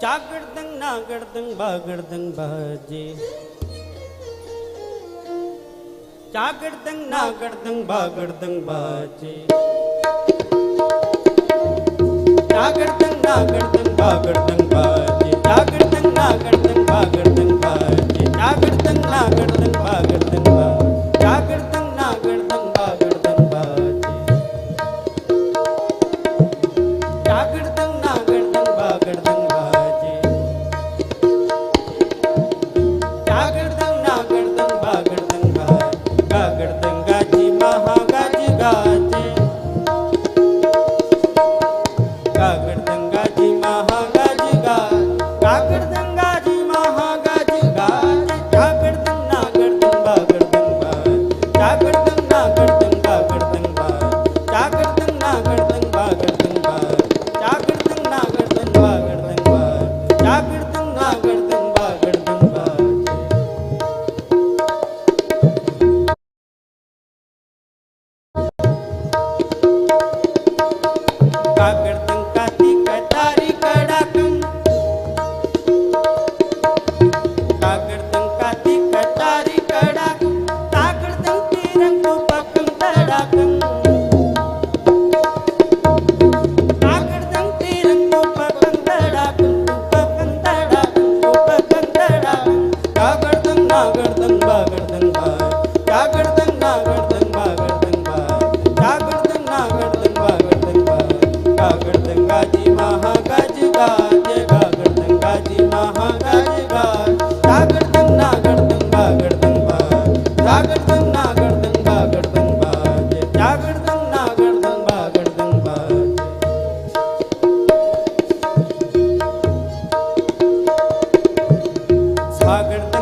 ਚਾਗੜਦੰ ਨਾਗੜਦੰ ਬਾਗੜਦੰ ਬਾਜੇ। ਚਾਗੜਦੰ ਨਾਗੜਦੰ ਬਾਗੜਦੰ ਬਾਜੇ। ਚਾਗੜਦੰ ਨਾਗੜਦੰ ਬਾਗੜਦੰ ਬਾਜੇ। Sagar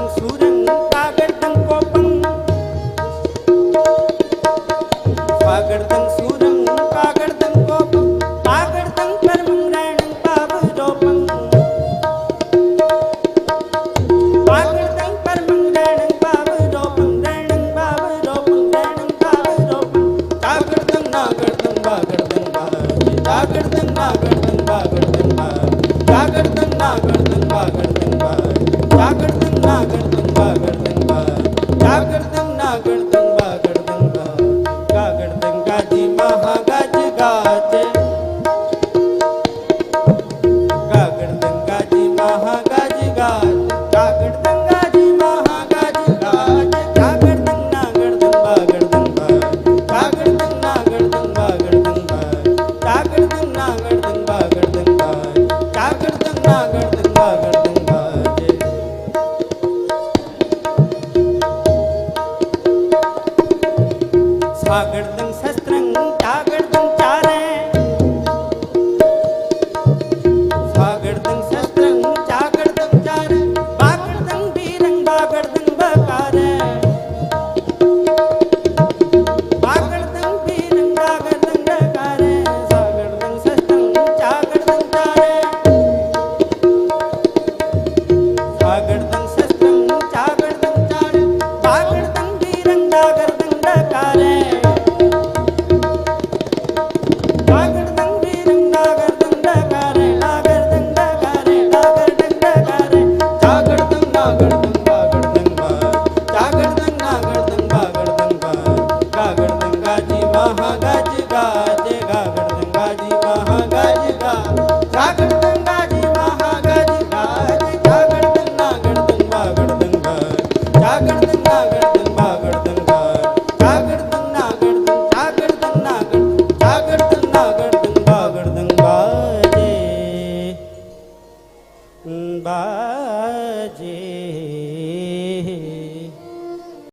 Pakur va a perder.